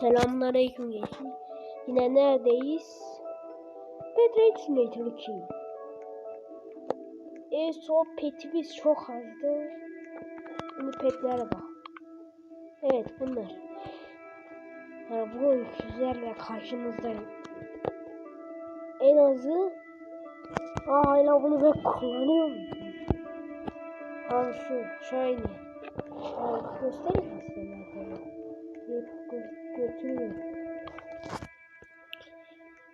Selamünaleyküm gençler. Yine neredeyiz? Petrate Simulator 2. En son petimiz çok azdı. Şimdi petlere bak. Evet bunlar. Bu öyküzlerle karşınızdayım. En azı Aa hala bunu ben kullanıyorum. Al şu shiny. Al göstereyim aslında. Götürüyorum.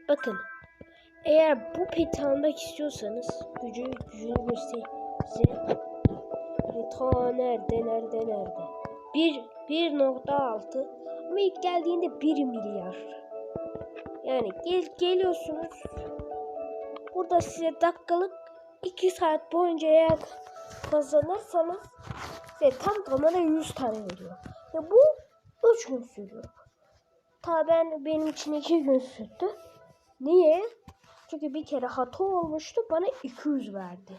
Bakın. Eğer bu peti almak istiyorsanız gücü gücünü göstereyim size. E, ta nerede nerede nerede. 1 1.6 ama ilk geldiğinde 1 milyar. Yani gel geliyorsunuz. Burada size dakikalık 2 saat boyunca eğer kazanırsanız size tam tamına 100 tane veriyor. Ve bu 3 gün sürüyor. Ta ben benim için 2 gün sürdü. Niye? Çünkü bir kere hata olmuştu bana 200 verdi.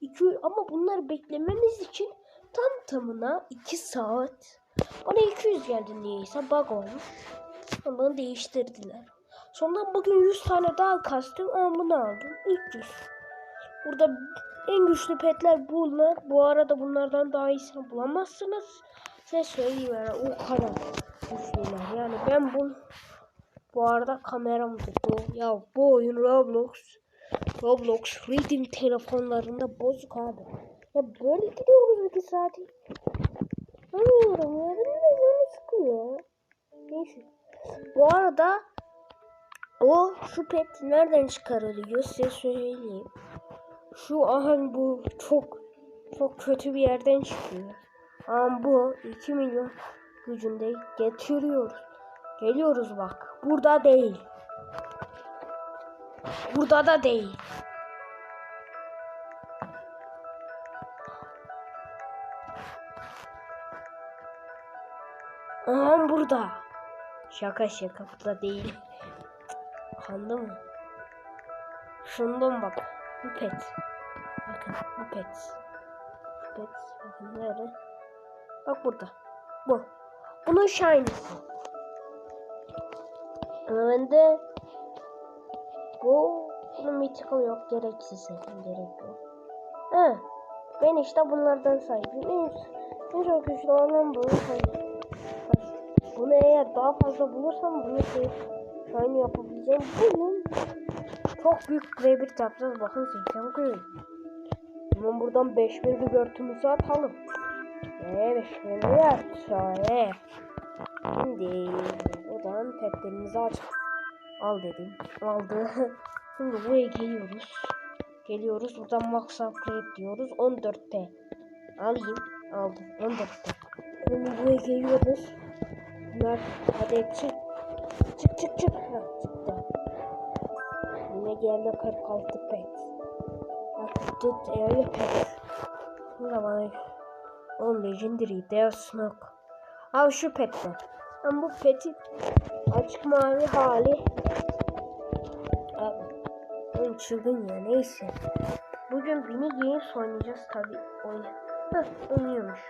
200 ama bunları beklemeniz için tam tamına 2 saat. Bana 200 geldi niyeyse bug olmuş. Bunu değiştirdiler. Sonra bugün 100 tane daha kastım ama bunu aldım. 300. Burada en güçlü petler bunlar. Bu arada bunlardan daha iyisini bulamazsınız. Size söyleyeyim yani o kadar güçlüler. Yani ben bunu bu arada kameram tuttu. Ya bu oyun Roblox. Roblox Reading telefonlarında bozuk abi. Ya böyle gidiyoruz iki saati. Anlıyorum ya. Benim canım sıkıyor. Neyse. Bu arada o şu pet nereden çıkarılıyor size söyleyeyim. Şu aha bu çok çok kötü bir yerden çıkıyor. Ama bu 2 milyon gücünde getiriyoruz. Geliyoruz bak. Burada değil. Burada da değil. Aha burada. Şaka şaka burada değil. Kandı mı? Şundan bak. Bu pet. Bakın bu pet. Bu pet. Bakın nerede? Bak burada. Bu. Bunun shiny'si. Ama bende bu bunun mythical yok. Gereksiz. Gerek yok. Ha. Ben işte bunlardan sahibim. En, en çok güçlü olan bu. Bunu eğer daha fazla bulursam bunu şey shiny yapabileceğim. Bunun çok büyük V1 yapacağız. Bakın 80 gün. Hemen buradan 5 bir örtümüzü atalım. Ve 5 bir örtü. Şimdi buradan petlerimizi aç. Al dedim. Aldı. Şimdi buraya geliyoruz. Geliyoruz. Buradan max upgrade diyoruz. 14'te. Alayım. Aldım. 14'te. Şimdi buraya geliyoruz. Bunlar hadi çık. Çık çık çık. Ha, çıktı. Yine geldi 46 pet. Tut öyle pet. Şimdi bana Oğlum Legendary, Death Smoke. Al şu petten. Ben bu peti açık mavi hali. Abi. Oğlum çılgın ya neyse. Bugün Bini Games oynayacağız tabi. Oyun. Heh oynuyormuş.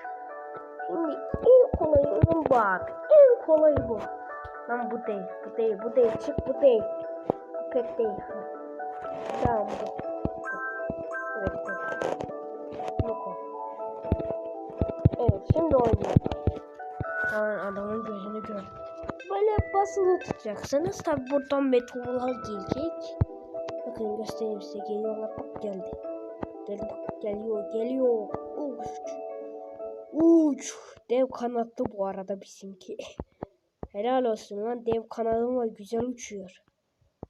Şimdi en kolay oyun bu abi. En kolay bu. Lan bu değil, bu değil, bu değil. Çık bu değil. Bu pek değil. Tamam bu. Şimdi oynuyor. Lan adamın gözünü gör. Böyle basılı tutacaksınız. Tabi buradan meteorlar gelecek. Bakın göstereyim size geliyorlar. Bak geldi. Geldi bak geliyor geliyor. Uç. Uç. Dev kanatlı bu arada bizimki. Helal olsun lan dev kanadın var güzel uçuyor.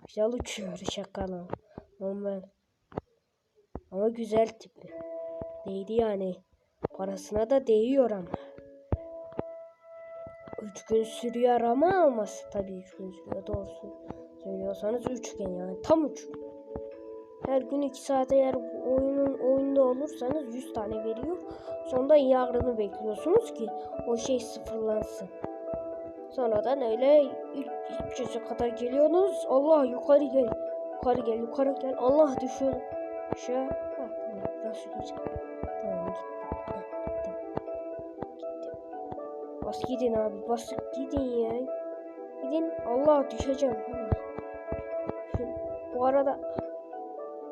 Güzel uçuyor şakalı. Normal. Ama güzel tipi. Değdi yani. Parasına da değiyor ama. 3 gün sürüyor ama alması tabii 3 gün sürüyor doğrusu söylüyorsanız 3 gün yani tam 3 gün. Her gün 2 saat eğer oyunun oyunda olursanız 100 tane veriyor. Sonunda yarını bekliyorsunuz ki o şey sıfırlansın. Sonradan öyle 300'e kadar geliyorsunuz. Allah yukarı gel. Yukarı gel yukarı gel. Allah. Ha, tamam. Nasıl geçeceğim? Bas gidin abi. Bas gidin ya. Gidin. Allah düşeceğim. Şu, bu arada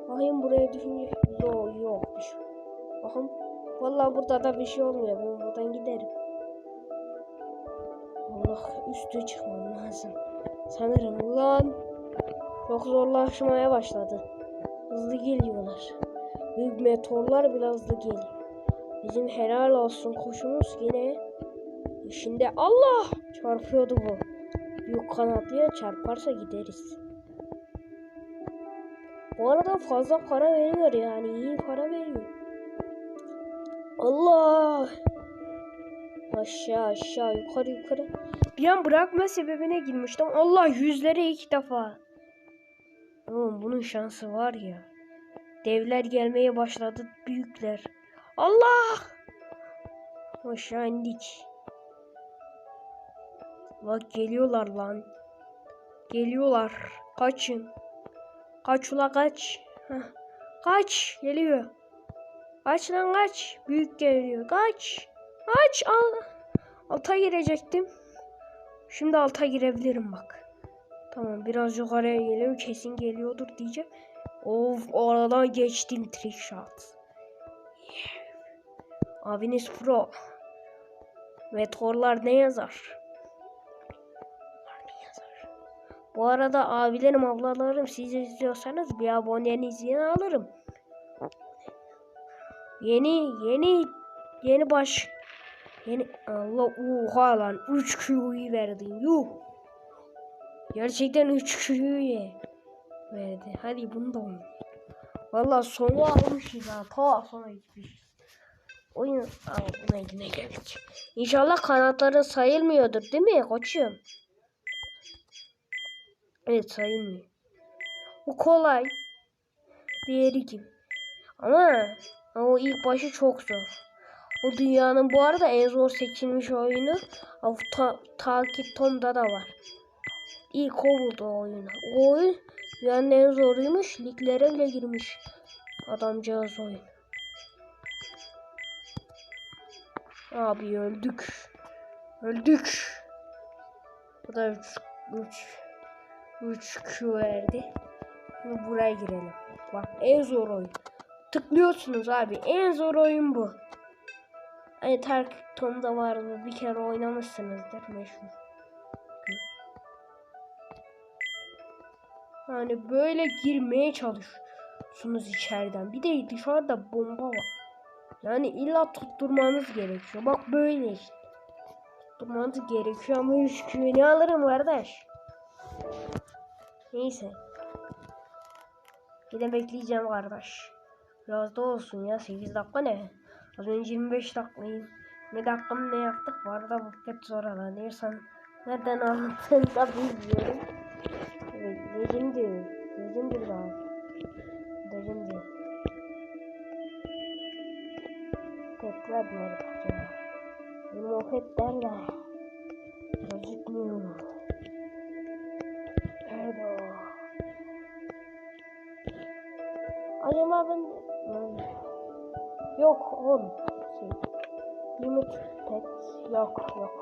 bakayım buraya düşünce yok yokmuş. Bakın vallahi burada da bir şey olmuyor. Ben buradan giderim. Allah üstü çıkmam lazım. Sanırım lan çok zorlaşmaya başladı. Hızlı geliyorlar. Büyük meteorlar bile hızlı geliyor. Bizim helal olsun koşumuz yine işinde Allah çarpıyordu bu. Büyük kanatlıya çarparsa gideriz. Bu arada fazla para veriyor yani iyi para veriyor. Allah! Aşağı aşağı yukarı yukarı. Bir an bırakma sebebine girmiştim. Allah yüzlere ilk defa. Oğlum bunun şansı var ya. Devler gelmeye başladı büyükler. Allah! Aşağı indik. Bak geliyorlar lan. Geliyorlar. Kaçın. Kaç ula kaç. Heh. Kaç. Geliyor. Kaç lan kaç. Büyük geliyor. Kaç. Kaç. Al. Alta girecektim. Şimdi alta girebilirim bak. Tamam biraz yukarıya geliyor. Kesin geliyordur diyeceğim. Of oradan geçtim trick shot. Abiniz pro. Meteorlar ne yazar? Bu arada abilerim ablalarım siz izliyorsanız bir abonenizi yine alırım. Yeni yeni yeni baş yeni Allah oha lan 3 kiloyu verdin yuh. Gerçekten 3 kiloyu verdi. Hadi bunu da oynayalım. Valla sonu almışız ha. Ta sonra gitmiş. Oyun Aa, buna yine geldik. İnşallah kanatların sayılmıyordur değil mi koçum? Evet sayılmıyor. Bu kolay. Diğeri kim? Ama o ilk başı çok zor. O dünyanın bu arada en zor seçilmiş oyunu o ta, Takip Tom'da da var. İlk o buldu o oyunu. O oyun dünyanın en zoruymuş. Liglere bile girmiş. Adamcağız oyun. Abi öldük. Öldük. Bu da 3 3 3 Q verdi. Şimdi buraya girelim. Bak en zor oyun. Tıklıyorsunuz abi. En zor oyun bu. Hani Tark Tom'da vardı. Bir kere oynamışsınızdır meşhur. Yani böyle girmeye çalışıyorsunuz içeriden. Bir de dışarıda bomba var. Yani illa tutturmanız gerekiyor. Bak böyle işte. Tutturmanız gerekiyor ama 3 ne alırım kardeş. Neyse. Yine bekleyeceğim kardeş. Biraz da olsun ya 8 dakika ne? Az önce 25 dakikayım. Bir dakikamı ne yaptık? Bu arada vakit zor alanıyorsan nereden anlattığını da bilmiyorum. Legendary. Legendary var. Legendary. Petler nerede acaba? Benim o petler de Acaba ben... Hmm. Yok oğlum. Şey. Limit pet. Yok yok.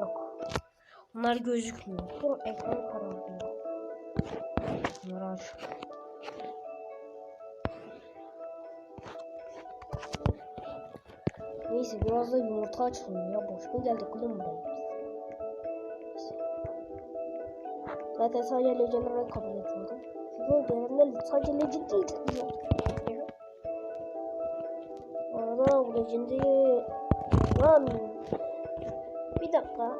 Yok. Bunlar gözükmüyor. Dur ekran kararıyor. Bunları aç. Neyse biraz da yumurta açalım ya. Boş mu geldik oğlum buraya. Zaten sadece Legendary kabul Çünkü genelde sadece. Bu arada bu Legendary... Lan... Bir dakika.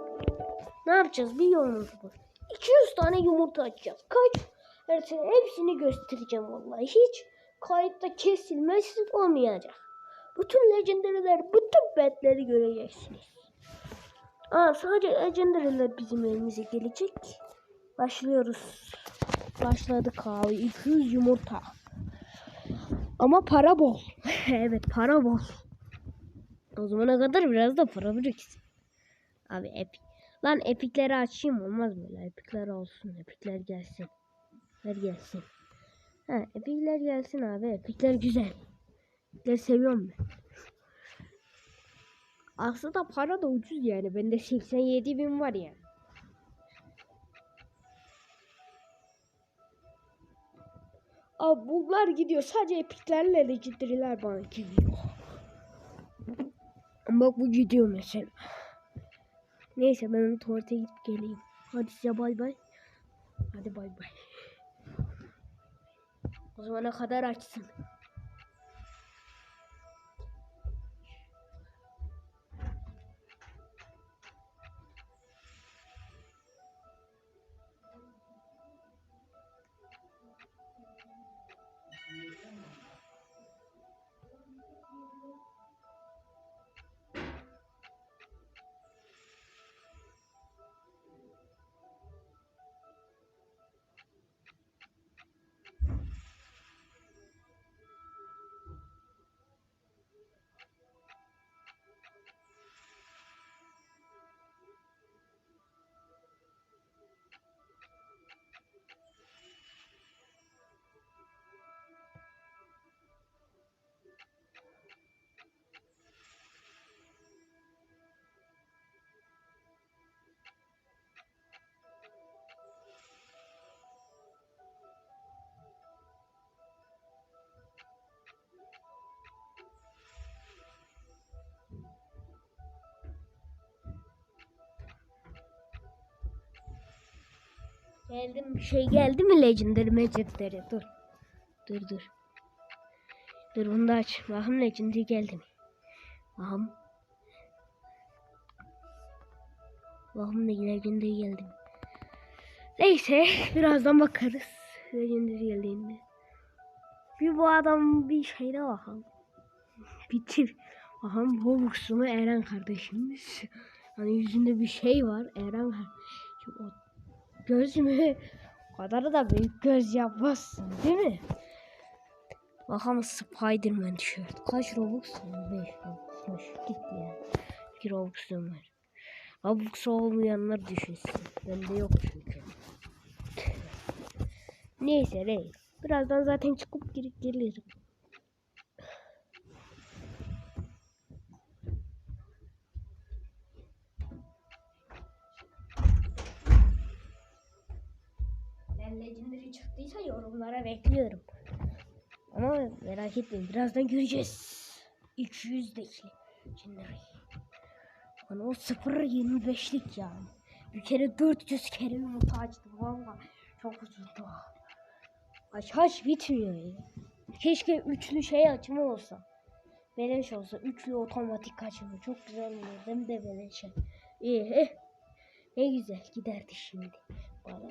Ne yapacağız biliyor musunuz bu? 200 tane yumurta açacağız. Kaç? Evet, hepsini göstereceğim vallahi. Hiç kayıtta kesilmez olmayacak. Bütün legendary'ler, bütün petleri göreceksiniz. Aa, sadece legendary'ler bizim elimize gelecek. Başlıyoruz. Başladık abi. 200 yumurta. Ama para bol. evet para bol. O zamana kadar biraz da para biriksin. Abi epik. Lan epikleri açayım olmaz böyle. Epikler olsun. Epikler gelsin. Epikler gelsin. Ha epikler gelsin abi. Epikler güzel. Epikleri seviyorum ben. Aslında para da ucuz yani. Bende 87 bin var ya. Abi bunlar gidiyor. Sadece epiklerle legendary'ler bana geliyor. Bak bu gidiyor mesela. Neyse ben tuvalete gidip geleyim. Hadi size bay bay. Hadi bay bay. O zamana kadar açsın. Geldim bir şey geldi mi Legendary Magic'lere? Dur. Dur dur. Dur bunu da aç. Bakın Legendary geldi mi? Bakın. Bakın Legendary geldi mi? Neyse birazdan bakarız. Legendary geldiğinde. Bir bu adam bir şeyde bakalım. Bitir. Bakalım Robux'umu Eren kardeşimiz. Hani yüzünde bir şey var. Eren kardeşim. Göz mü? O kadar da büyük göz yapmazsın değil mi? Bakalım Spiderman tişört. Kaç Robux? 5 Robux'muş. Gitti ya. 2 Robux'um var. Robux olmayanlar düşünsün. Bende yok çünkü. Neyse reis. Birazdan zaten çıkıp girip gelirim. Ben Legendary çıktıysa yorumlara bekliyorum. Ama merak etmeyin birazdan göreceğiz. 200'deki Legendary. Bana o 0.25'lik yani. Bir kere 400 kere yumurta açtım valla. Çok uzundu. Aç aç bitmiyor ya. Keşke üçlü şey açma olsa. Beleş olsa. Üçlü otomatik açma. Çok güzel olur. Hem de beleşe. İyi. eh. Ne güzel giderdi şimdi. Bu.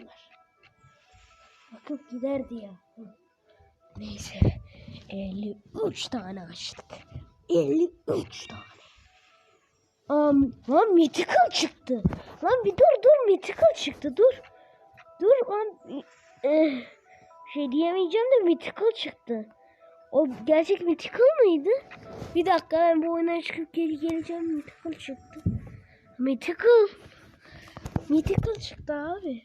Bakıp giderdi ya. Neyse. 53 tane açtık. 53 tane. Am, lan mythical çıktı. Lan bir dur dur mythical çıktı dur. Dur lan. Eh, şey diyemeyeceğim de mythical çıktı. O gerçek mythical mıydı? Bir dakika ben bu oyuna çıkıp geri geleceğim. Mythical çıktı. Mythical. Mythical çıktı abi.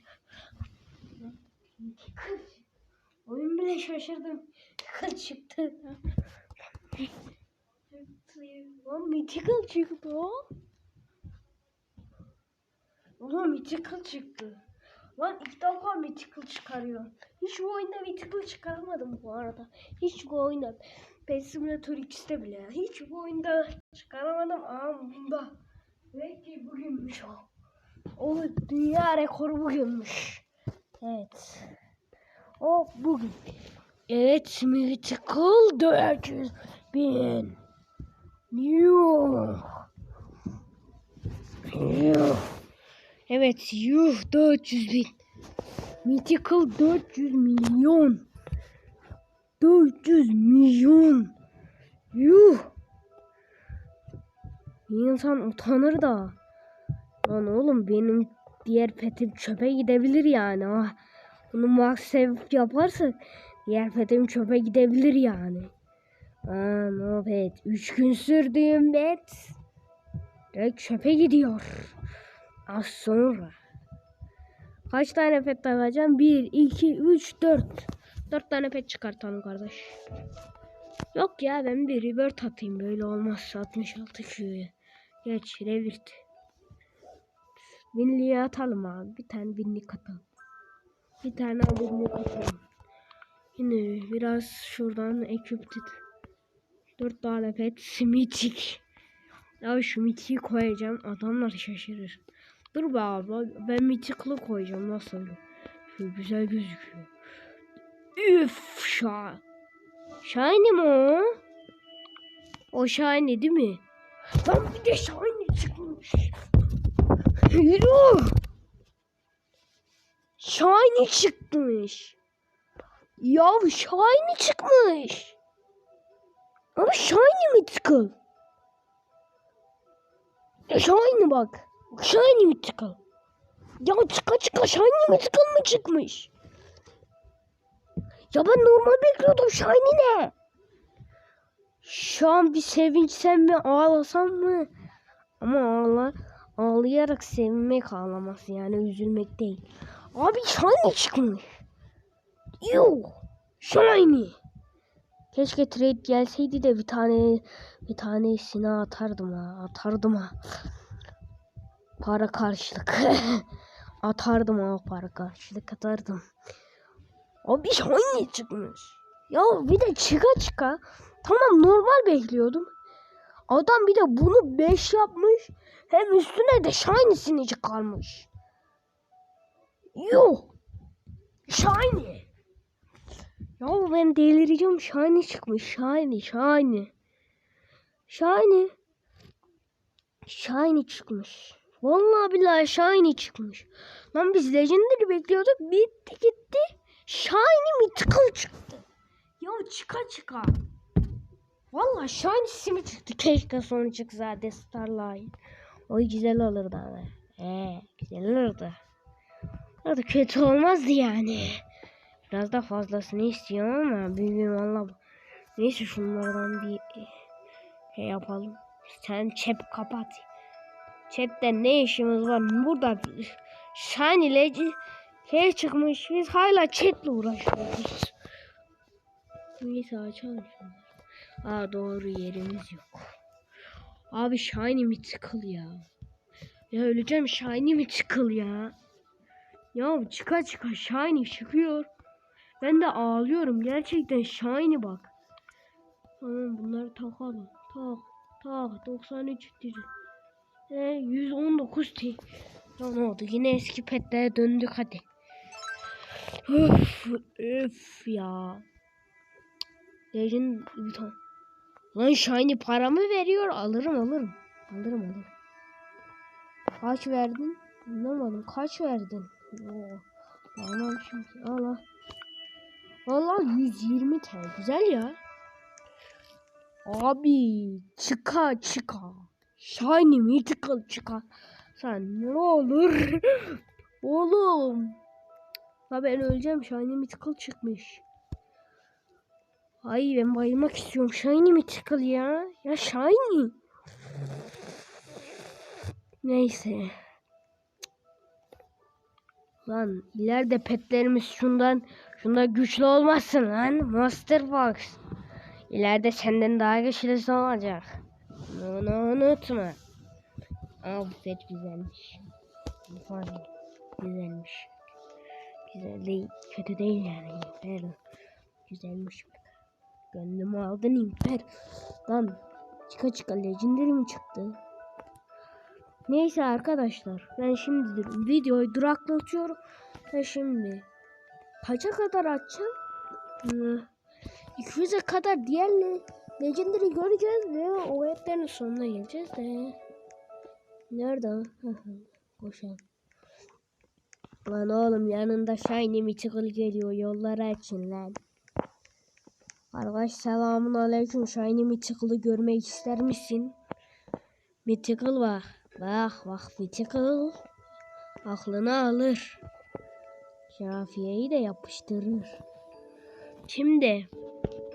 Mythical. Oyun bile şaşırdım. Mythical çıktı. Lan Mythical çıktı o. Oğlum Mythical çıktı. Lan ilk defa Mythical çıkarıyor. Hiç bu oyunda Mythical çıkaramadım bu arada. Hiç bu oyunda. Pet Simulator X'te bile. Hiç bu oyunda çıkaramadım ama bunda. Belki bugünmüş o. O dünya rekoru bugünmüş. Evet. O bugün. Evet Mythical 400 bin. Yuh. Yuh. Evet yuh 400 bin. Mythical 400 milyon. 400 milyon. Yuh. İnsan utanır da. Lan oğlum benim diğer petim çöpe gidebilir yani. Ah, bunu save yaparsak diğer petim çöpe gidebilir yani. Aa, no pet. Üç gün sürdüğüm pet. Direkt çöpe gidiyor. Az sonra. Kaç tane pet takacağım? 1, 2, 3, 4. 4 tane pet çıkartalım kardeş. Yok ya ben bir rebirth atayım. Böyle olmaz. 66 Q'ya. Geç revert. Binliğe atalım abi. Bir tane binlik atalım. Bir tane binlik atalım. Yine biraz şuradan equipped. Dört tane pet mitik. Ya şu mitiği koyacağım adamlar şaşırır. Dur be abla ben mitikli koyacağım nasıl? Şu güzel gözüküyor. Üf şa. Shiny mi o? O shiny değil mi? Lan bir de shiny çıkmış. Yürü. Shiny çıkmış. Ya shiny çıkmış. Ama shiny mythical. Shiny bak. Shiny mythical. Ya çıka çıka shiny mythical mı çıkmış? Ya ben normal bekliyordum shiny ne? Şu an bir sevinçsem mi ağlasam mı? Ama ağla, ağlayarak sevinmek ağlaması yani üzülmek değil. Abi shiny çıkmış. Yuh. Shiny. Keşke trade gelseydi de bir tane bir tanesini atardım ha. Atardım ha. Para karşılık. atardım ha para karşılık atardım. Abi shiny çıkmış. Ya bir de çıka çıka. Tamam normal bekliyordum. Adam bir de bunu 5 yapmış. Hem üstüne de shiny'sini çıkarmış. Yuh. Shiny. Ya ben delireceğim. Shiny çıkmış. Shiny. Shiny. Shiny. Shiny çıkmış. Vallahi billahi shiny çıkmış. Lan biz legendary bekliyorduk. Bitti gitti. Shiny mythical çıktı. Ya çıka çıka. Vallahi shiny mi çıktı. Keşke sonu çıksa de Starlight. O güzel olurdu ama. Ee, güzel olurdu. O da kötü olmazdı yani. Biraz da fazlasını istiyorum ama bilmiyorum valla. Neyse şunlardan bir şey yapalım. Sen çep kapat. Çepte ne işimiz var? Burada Shiny Legend şey çıkmış. Biz hala chatle uğraşıyoruz. Neyse açalım şunları. Aa doğru yerimiz yok. Abi Shiny Mythical ya. Ya öleceğim Shiny Mythical ya. Ya çıka çıka Shiny çıkıyor. Ben de ağlıyorum. Gerçekten shiny bak. Tamam bunları takalım. Tak. Tak. 93 tir. E, 119 tir. Ya ne oldu? Yine eski petlere döndük hadi. Öf. Öf ya. Legend buton. Lan shiny paramı veriyor. Alırım alırım. Alırım alırım. Kaç verdin? Anlamadım. Kaç verdin? Oo. Anam şimdi. Al al. Valla 120 TL. Güzel ya. Abi çıka çıka. Shiny mythical çıka. Sen ne olur. Oğlum. Ya ben öleceğim. Shiny mythical çıkmış. Ay ben bayılmak istiyorum. Shiny mythical ya. Ya shiny. Neyse. Lan ileride petlerimiz şundan şunda güçlü olmasın lan Master Fox. İleride senden daha güçlüsü olacak. Bunu unutma. Aa bu pet güzelmiş. Pardon. Güzelmiş. Güzel değil. Kötü değil yani. İmper. Güzelmiş. Gönlümü aldın İmper. Lan çıka çıka legendary mi çıktı? Neyse arkadaşlar ben şimdi videoyu duraklatıyorum ve şimdi kaça kadar açacağım? Ee, 200'e kadar diğer Legendary göreceğiz ve o etlerin sonuna geleceğiz de. Nerede? Koşalım. Lan oğlum yanında Shiny Mythical geliyor yolları açın lan. Arkadaş selamun aleyküm Shiny Mythical'ı görmek ister misin? Mythical var. Bak bak Mythical aklını alır. Şafiye'yi de yapıştırır. Şimdi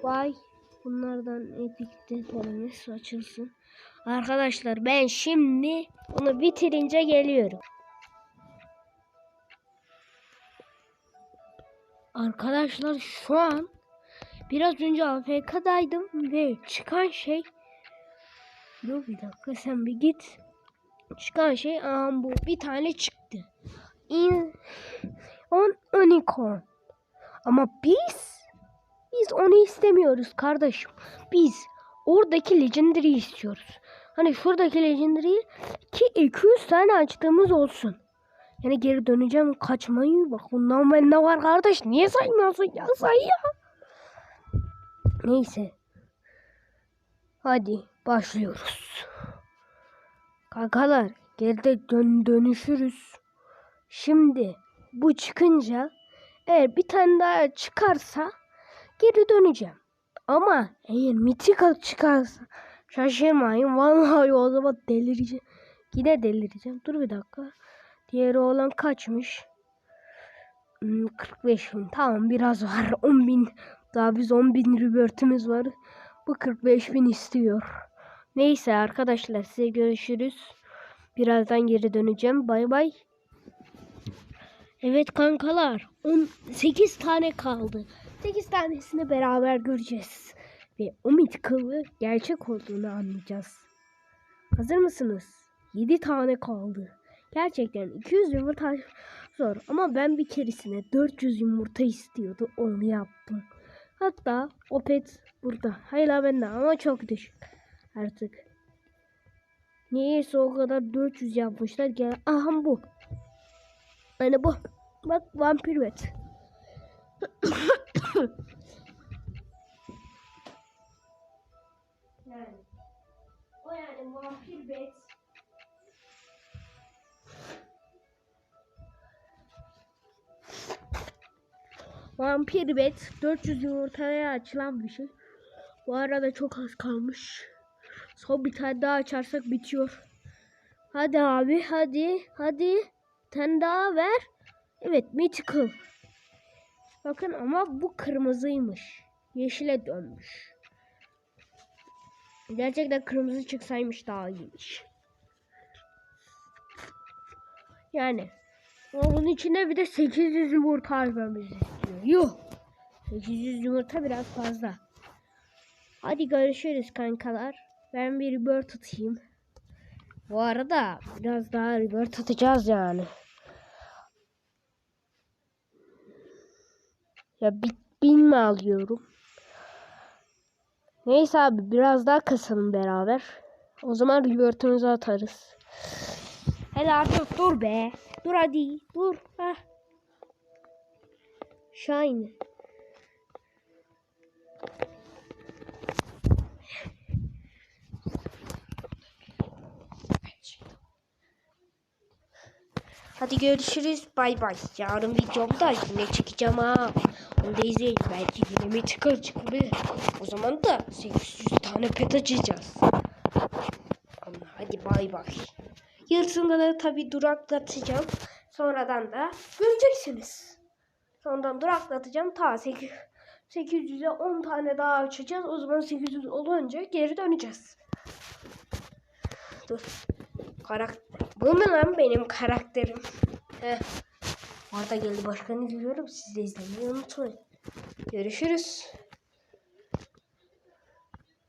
vay bunlardan epic desenimiz açılsın. Arkadaşlar ben şimdi bunu bitirince geliyorum. Arkadaşlar şu an biraz önce AFK'daydım ve çıkan şey Dur bir dakika sen bir git. Çıkan şey aha bu bir tane çıktı. In on unicorn. Ama biz Biz onu istemiyoruz kardeşim. Biz oradaki Legendary'i istiyoruz. Hani şuradaki Legendary ki 200 tane açtığımız olsun. Yani geri döneceğim kaçmayı bak ondan bende var kardeş. Niye saymıyorsun ya say ya. Neyse. Hadi başlıyoruz. Kankalar geride dön dönüşürüz. Şimdi bu çıkınca eğer bir tane daha çıkarsa geri döneceğim. Ama eğer mythical çıkarsa şaşırmayın. Vallahi o zaman delireceğim. Yine delireceğim. Dur bir dakika. Diğeri olan kaçmış? Hmm, 45 bin. Tamam biraz var. 10 bin. Daha biz 10 bin rebirth'imiz var. Bu 45 bin istiyor. Neyse arkadaşlar size görüşürüz. Birazdan geri döneceğim. Bay bay. Evet kankalar. 18 tane kaldı. 8 tanesini beraber göreceğiz. Ve o mythical'ı gerçek olduğunu anlayacağız. Hazır mısınız? 7 tane kaldı. Gerçekten 200 yumurta zor ama ben bir keresine 400 yumurta istiyordu onu yaptım. Hatta o pet burada. Hala bende ama çok düşük artık. Niyeyse o kadar 400 yapmışlar ki. Aha bu. Hani bu. Bak vampir pet. yani. O yani vampir bet. Vampir bet 400 yumurtaya açılan bir şey. Bu arada çok az kalmış. Son bir tane daha açarsak bitiyor. Hadi abi hadi hadi. Tane daha ver. Evet mythical. Bakın ama bu kırmızıymış. Yeşile dönmüş. Gerçekten kırmızı çıksaymış daha iyiymiş. Yani onun içine bir de 800 yumurta harcamamız. Yuh. 800 yumurta biraz fazla. Hadi görüşürüz kankalar. Ben bir rebirth atayım. Bu arada biraz daha rebirth atacağız yani. Ya bin, bin mi alıyorum? Neyse abi biraz daha kasalım beraber. O zaman rebirth'ımızı atarız. Hadi artık dur be. Dur hadi. Dur. Heh. Shine. Hadi görüşürüz. Bay bay. Yarın videomda yine çekeceğim ha. Onu da izleyin. Belki yine mi çıkar çıkabilir. O zaman da 800 tane pet açacağız. Ama hadi bay bay. Yarısında da tabi duraklatacağım. Sonradan da göreceksiniz. Sonradan duraklatacağım. Ta 8, 800'e 10 tane daha açacağız. O zaman 800 olunca geri döneceğiz. Dur. Karakter. Bu mu lan benim karakterim? Heh. Arda geldi başkanı izliyorum. Siz de izlemeyi unutmayın. Görüşürüz.